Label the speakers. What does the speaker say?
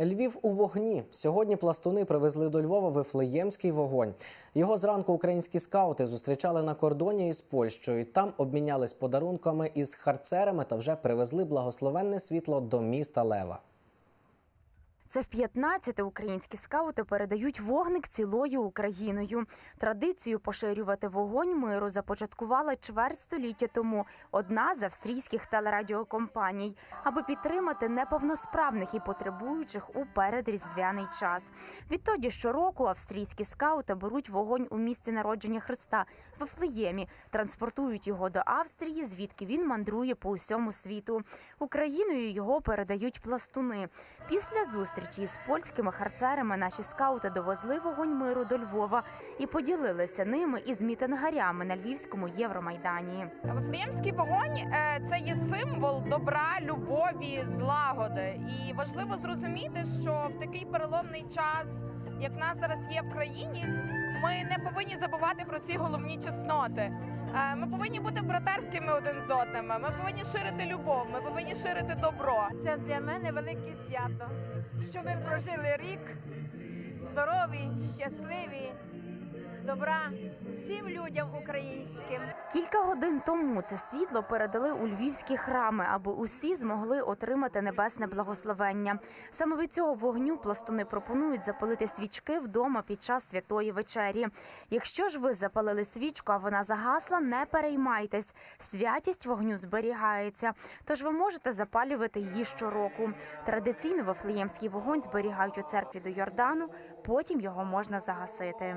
Speaker 1: Львів у вогні. Сьогодні пластуни привезли до Львова вифлеємський вогонь. Його зранку українські скаути зустрічали на кордоні із Польщею. Там обмінялись подарунками із харцерами та вже привезли благословенне світло до міста Лева.
Speaker 2: Це в 15 українські скаути передають вогник цілою Україною. Традицію поширювати вогонь миру започаткувала чверть століття тому одна з австрійських телерадіокомпаній, аби підтримати неповносправних і потребуючих у передріздвяний час. Відтоді щороку австрійські скаути беруть вогонь у місці народження Христа в Вифлеємі, транспортують його до Австрії, звідки він мандрує по усьому світу. Україною його передають пластуни. Після зустрічі з польськими харцерами наші скаути довезли вогонь миру до Львова і поділилися ними із мітингарями на львівському Євромайдані.
Speaker 3: Вифлеємський вогонь е, це є символ добра, любові, злагоди. І важливо зрозуміти, що в такий переломний час, як в нас зараз є в країні, ми не повинні забувати про ці головні чесноти. Ми повинні бути братерськими один з одним. Ми повинні ширити любов, ми повинні ширити добро.
Speaker 4: Це для мене велике свято, що ми прожили рік здорові, щасливі, добра всім людям українським.
Speaker 2: Кілька годин тому це світло передали у львівські храми, аби усі змогли отримати небесне благословення. Саме від цього вогню пластуни пропонують запалити свічки вдома під час святої вечері. Якщо ж ви запалили свічку, а вона загасла, не переймайтесь. Святість вогню зберігається, тож ви можете запалювати її щороку. Традиційно вифлеємський вогонь зберігають у церкві до Йордану, потім його можна загасити.